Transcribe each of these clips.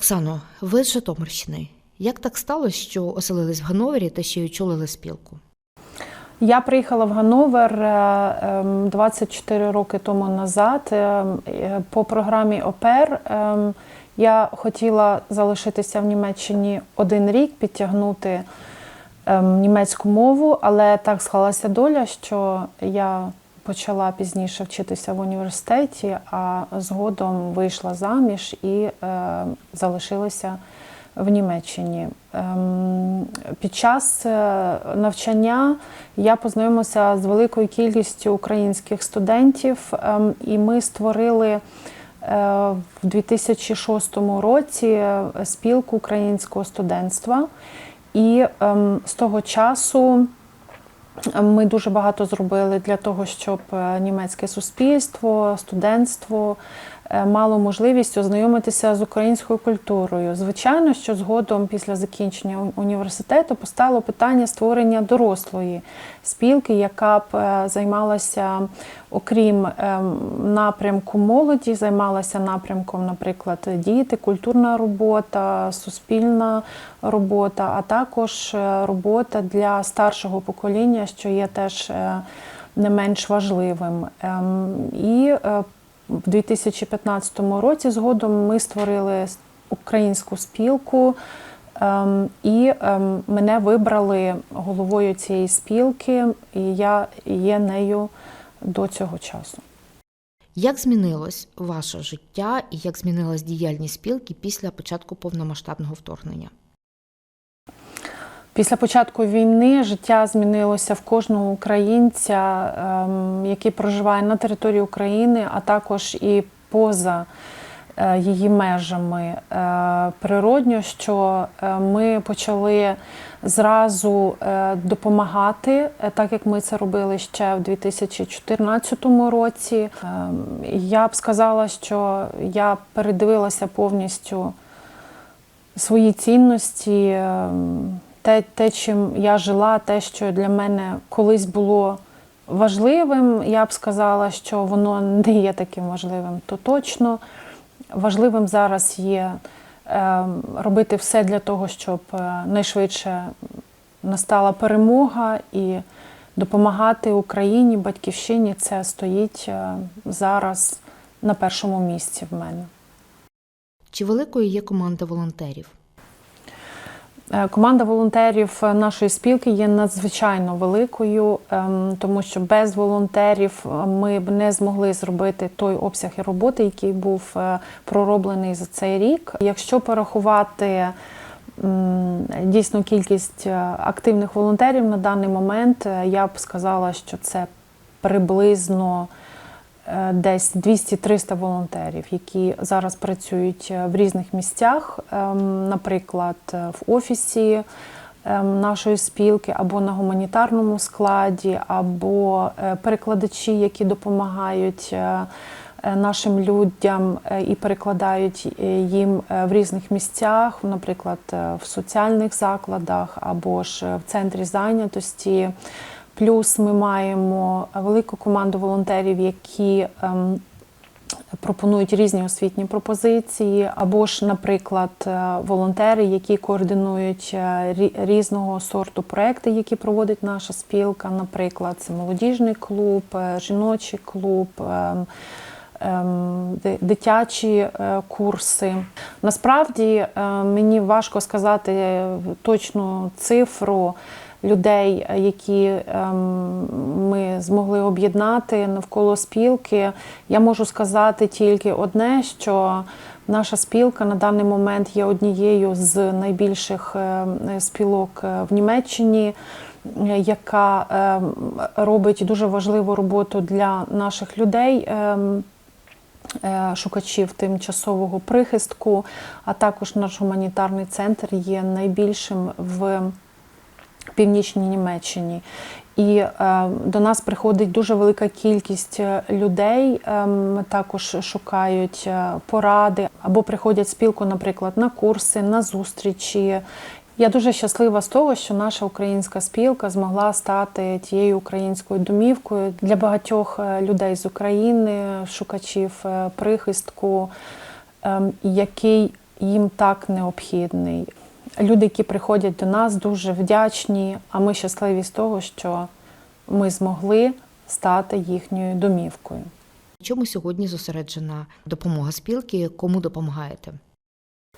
Оксано, ви з Житомирщини. Як так сталося, що оселились в Гановері та ще й очолили спілку? Я приїхала в Гановер е, ем, 24 роки тому назад ем, е, по програмі ОПЕР. ем, Я хотіла залишитися в Німеччині один рік, підтягнути німецьку мову, але так склалася доля, що я почала пізніше вчитися в університеті, а згодом вийшла заміж і е, залишилася в Німеччині. Ем, Під час е, навчання я познайомилася з великою кількістю українських студентів, ем, і ми створили е, в 2006 році спілку українського студентства. І ем, з того часу ми дуже багато зробили для того, щоб е, німецьке суспільство, студентство мало можливість ознайомитися з українською культурою. Звичайно, що згодом після закінчення університету постало питання створення дорослої спілки, яка б е, займалася, окрім ем, напрямку молоді, займалася напрямком, наприклад, діти, культурна робота, суспільна робота, а також е, робота для старшого покоління, що є теж е, не менш важливим. Ем, І е, в 2015 році згодом ми створили українську спілку. Ем, І ем, мене вибрали головою цієї спілки, і я є нею до цього часу. Як змінилось ваше життя і як змінилась діяльність спілки після початку повномасштабного вторгнення? Після початку війни життя змінилося в кожного українця, ем, який проживає на території України, а також і поза е, її межами. Е, Природньо, що е, ми почали зразу допомагати, так як ми це робили ще в 2014 році. Ем, Я б сказала, що я передивилася повністю свої цінності, ем, те, те, чим я жила, те, що для мене колись було важливим, я б сказала, що воно не є таким важливим, то точно важливим зараз є ем, робити все для того, щоб е, найшвидше настала перемога і допомагати Україні, батьківщині. Це стоїть е, зараз на першому місці в мене. Чи великою є команда волонтерів? Е, Команда волонтерів нашої спілки є надзвичайно великою, ем, тому що без волонтерів е, ми б не змогли зробити той обсяг роботи, який був е, пророблений за цей рік. Якщо порахувати дійсно кількість е, активних волонтерів на даний момент, е, я б сказала, що це приблизно е, десь 200-300 волонтерів, які зараз працюють е, в різних місцях, ем, наприклад, е, в офісі ем, нашої спілки, або на гуманітарному складі, або е, перекладачі, які допомагають. е, е, Нашим людям е, і перекладають е, їм е, в різних місцях, наприклад, е, в соціальних закладах або ж е, в центрі зайнятості. Плюс ми маємо велику команду волонтерів, які ем, пропонують різні освітні пропозиції, або ж, наприклад, е, волонтери, які координують е, різного сорту проекти, які проводить наша спілка. Наприклад, це молодіжний клуб, е, жіночий клуб. ем, ем, Дитячі курси. Насправді мені важко сказати точну цифру людей, які ем, ми змогли об'єднати навколо спілки. Я можу сказати тільки одне, що наша спілка на даний момент є однією з найбільших е, спілок е, в Німеччині. Яка ем, робить дуже важливу роботу для наших людей, ем, е, шукачів тимчасового прихистку, а також наш гуманітарний центр є найбільшим в північній Німеччині. І е, до нас приходить дуже велика кількість е, людей, ем, також шукають е, поради або приходять спілку, наприклад, на курси, на зустрічі. Я дуже щаслива з того, що наша українська спілка змогла стати тією українською домівкою для багатьох е, людей з України, шукачів е, прихистку, ем, який їм так необхідний. Люди, які приходять до нас, дуже вдячні, а ми щасливі з того, що ми змогли стати їхньою домівкою. Чому сьогодні зосереджена допомога спілки? Кому допомагаєте?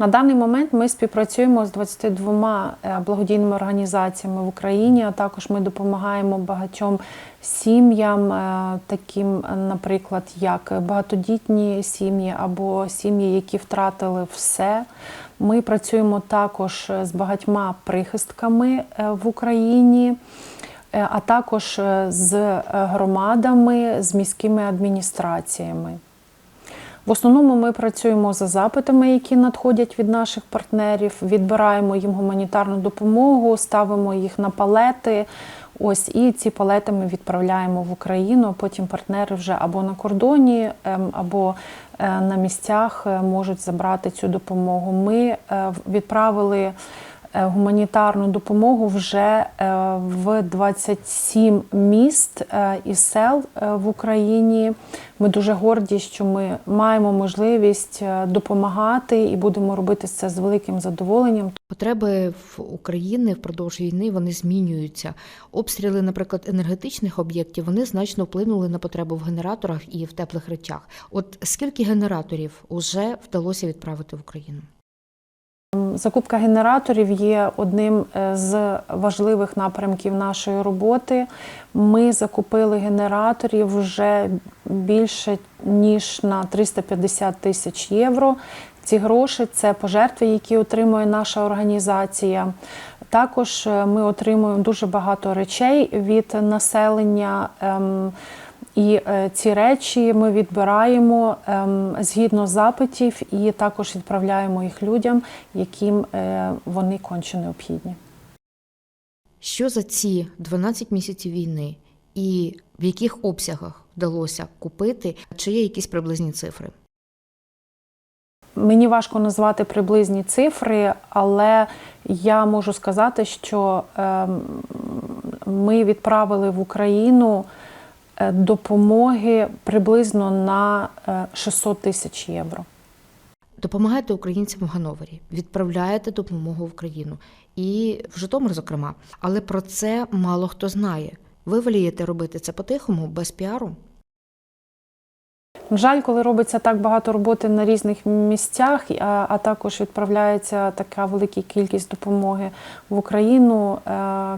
На даний момент ми співпрацюємо з 22 е, благодійними організаціями в Україні. А також ми допомагаємо багатьом сім'ям, е, таким, е, наприклад, як багатодітні сім'ї або сім'ї, які втратили все. Ми працюємо також з багатьма прихистками в Україні. А також з громадами, з міськими адміністраціями. В основному ми працюємо за запитами, які надходять від наших партнерів, відбираємо їм гуманітарну допомогу, ставимо їх на палети. Ось і ці палети ми відправляємо в Україну. Потім партнери вже або на кордоні, ем, або е, на місцях е, можуть забрати цю допомогу. Ми е, відправили гуманітарну допомогу вже е, в 27 міст е, і сел е, в Україні. Ми дуже горді, що ми маємо можливість е, допомагати і будемо робити це з великим задоволенням. Потреби в Україні впродовж війни вони змінюються. Обстріли, наприклад, енергетичних об'єктів, вони значно вплинули на потребу в генераторах і в теплих речах. От скільки генераторів вже вдалося відправити в Україну? Закупка генераторів є одним е, з важливих напрямків нашої роботи. Ми закупили генераторів вже більше ніж на 350 тисяч євро. Ці гроші це пожертви, які отримує наша організація. Також е, ми отримуємо дуже багато речей від населення. І е, ці речі ми відбираємо ем, згідно запитів і також відправляємо їх людям, яким е, вони конче необхідні. Що за ці 12 місяців війни і в яких обсягах вдалося купити? Чи є якісь приблизні цифри? Мені важко назвати приблизні цифри, але я можу сказати, що ем, ми відправили в Україну допомоги приблизно на е, 600 тисяч євро. Допомагаєте українцям в Гановері, відправляєте допомогу в Україну і в Житомир, зокрема. Але про це мало хто знає. Ви волієте робити це по-тихому, без піару? Жаль, коли робиться так багато роботи на різних місцях, а, а також відправляється така велика кількість допомоги в Україну, е,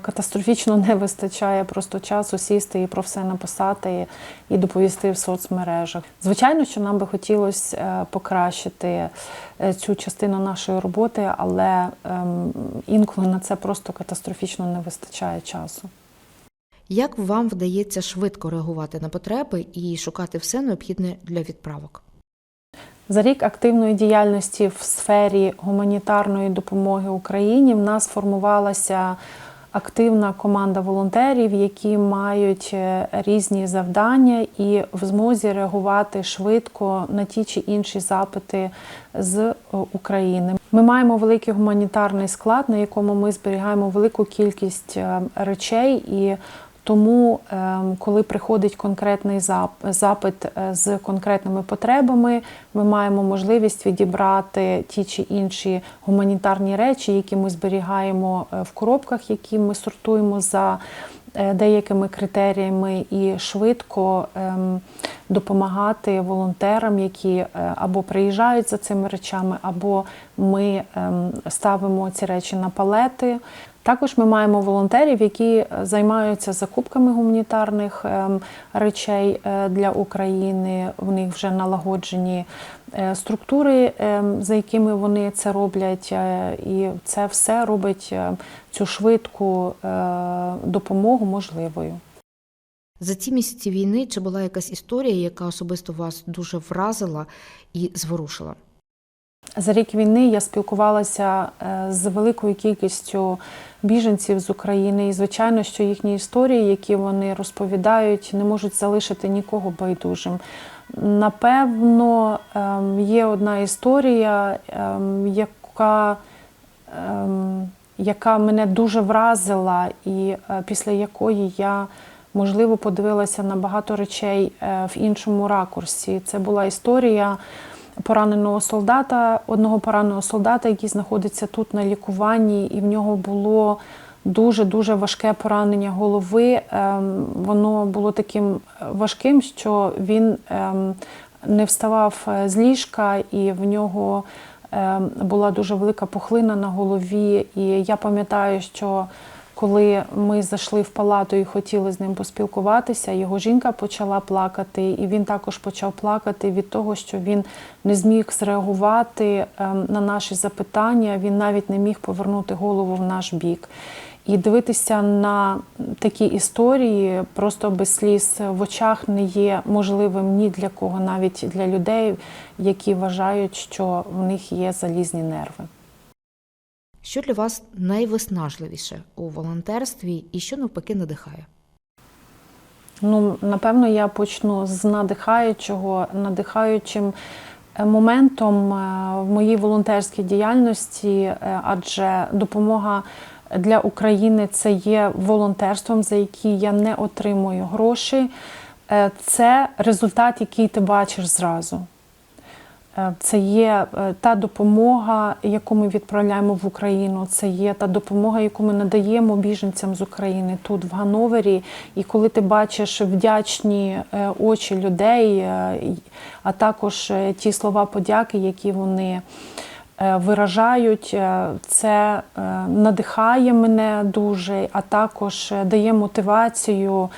катастрофічно не вистачає просто часу сісти і про все написати і доповісти в соцмережах. Звичайно, що нам би хотілося е, покращити е, цю частину нашої роботи, але ем, інколи на це просто катастрофічно не вистачає часу. Як вам вдається швидко реагувати на потреби і шукати все необхідне для відправок? За рік активної діяльності в сфері гуманітарної допомоги Україні в нас формувалася активна команда волонтерів, які мають е, різні завдання і в змозі реагувати швидко на ті чи інші запити з е, України. Ми маємо великий гуманітарний склад, на якому ми зберігаємо велику кількість е, речей і тому, ем, коли приходить конкретний запит е, з конкретними потребами, ми маємо можливість відібрати ті чи інші гуманітарні речі, які ми зберігаємо е, в коробках, які ми сортуємо за е, деякими критеріями, і швидко ем, допомагати волонтерам, які або приїжджають за цими речами, або ми ем, ставимо ці речі на палети. Також ми маємо волонтерів, які е, займаються закупками гуманітарних ем, речей е, для України. В них вже налагоджені е, структури, ем, за якими вони це роблять, і це все робить цю швидку допомогу можливою. За ці місяці війни чи була якась історія, яка особисто вас дуже вразила і зворушила? За рік війни я спілкувалася е, з великою кількістю біженців з України, і звичайно, що їхні історії, які вони розповідають, не можуть залишити нікого байдужим. Напевно, ем, є одна історія, ем, яка, ем, яка мене дуже вразила, і е, після якої я можливо подивилася на багато речей е, в іншому ракурсі. Це була історія пораненого солдата, одного пораненого солдата, який знаходиться тут на лікуванні, і в нього було дуже дуже важке поранення голови. Ем, Воно було таким важким, що він ем, не вставав е, з ліжка, і в нього ем, була дуже велика пухлина на голові. І я пам'ятаю, що коли ми зайшли в палату і хотіли з ним поспілкуватися, його жінка почала плакати, і він також почав плакати від того, що він не зміг зреагувати ем, на наші запитання. Він навіть не міг повернути голову в наш бік. І дивитися на такі історії просто без сліз в очах не є можливим ні для кого, навіть для людей, які вважають, що в них є залізні нерви. Що для вас найвиснажливіше у волонтерстві і що навпаки надихає? Ну, напевно, я почну з надихаючого, надихаючим е, моментом е, в моїй волонтерській діяльності, е, адже допомога для України це є волонтерством, за який я не отримую гроші. Це результат, який ти бачиш зразу. Е, Це є е, та допомога, яку ми відправляємо в Україну. Це є та допомога, яку ми надаємо біженцям з України тут, в Гановері. І коли ти бачиш вдячні е, очі людей, а також ті слова подяки, які вони виражають, це надихає мене дуже, а також дає мотивацію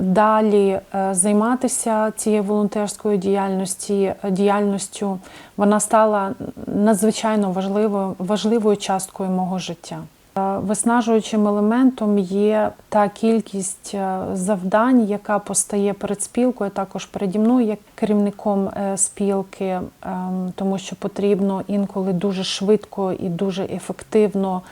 далі е, займатися цією волонтерською діяльності, діяльністю. Вона стала надзвичайно важливою, важливою часткою мого життя. Е, Виснажуючим елементом є та кількість е, завдань, яка постає перед спілкою, також переді мною як керівником е, спілки, ем, тому що потрібно інколи дуже швидко і дуже ефективно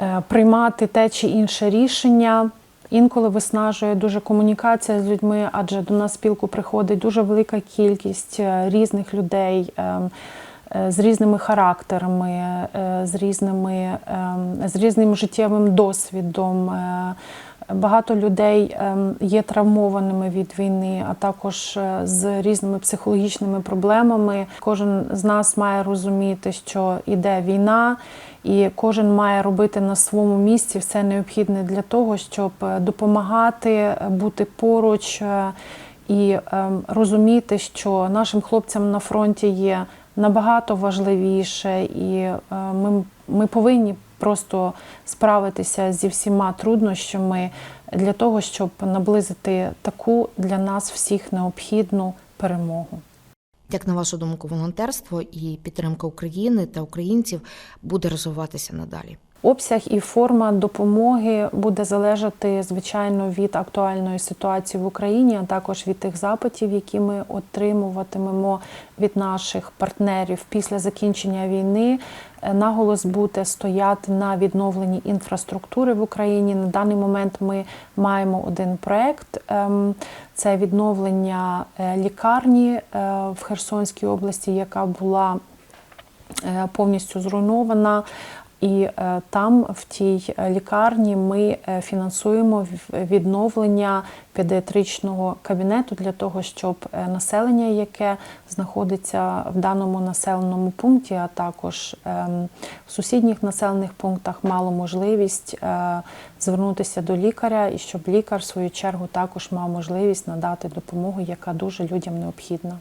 е, приймати те чи інше рішення. Інколи виснажує дуже комунікація з людьми, адже до нас спілку приходить дуже велика кількість е, різних людей ем, е, з різними характерами, е, з різними ем, з різним життєвим досвідом. Багато людей ем, є травмованими від війни, а також е, з різними психологічними проблемами. Кожен з нас має розуміти, що йде війна, і кожен має робити на своєму місці все необхідне для того, щоб е, допомагати, е, бути поруч і ем, розуміти, що нашим хлопцям на фронті є набагато важливіше, і ми, ми повинні просто справитися зі всіма труднощами для того, щоб наблизити таку для нас всіх необхідну перемогу. Як на вашу думку, волонтерство і підтримка України та українців буде розвиватися надалі? Обсяг і форма допомоги буде залежати, звичайно, від актуальної ситуації в Україні, а також від тих запитів, які ми отримуватимемо від наших партнерів після закінчення війни. Е, Наголос буде стояти на відновленні інфраструктури в Україні. На даний момент ми маємо один проект. ем, Це відновлення е, лікарні е, в Херсонській області, яка була повністю зруйнована. І е, там, в тій е, лікарні, ми е, фінансуємо відновлення педіатричного кабінету для того, щоб населення, яке знаходиться в даному населеному пункті, а також ем, в сусідніх населених пунктах, мало можливість звернутися до лікаря, і щоб лікар, в свою чергу, також мав можливість надати допомогу, яка дуже людям необхідна.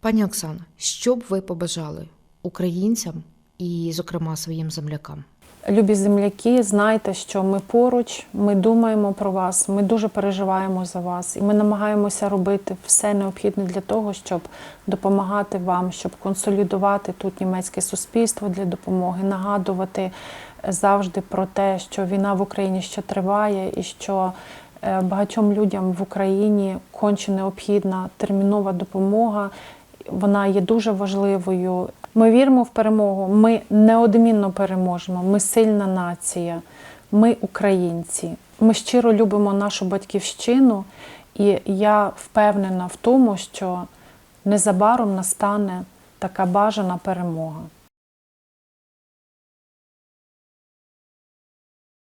Пані Оксано, що б ви побажали українцям і, зокрема, своїм землякам? Любі земляки, знайте, що ми поруч, ми думаємо про вас, ми дуже переживаємо за вас, і ми намагаємося робити все необхідне для того, щоб допомагати вам, щоб консолідувати тут німецьке суспільство для допомоги, нагадувати завжди про те, що війна в Україні ще триває, і що е, багатьом людям в Україні конче необхідна термінова допомога. Вона є дуже важливою. Ми віримо в перемогу. Ми неодмінно переможемо. Ми сильна нація, ми українці. Ми щиро любимо нашу батьківщину, і я впевнена в тому, що незабаром настане така бажана перемога.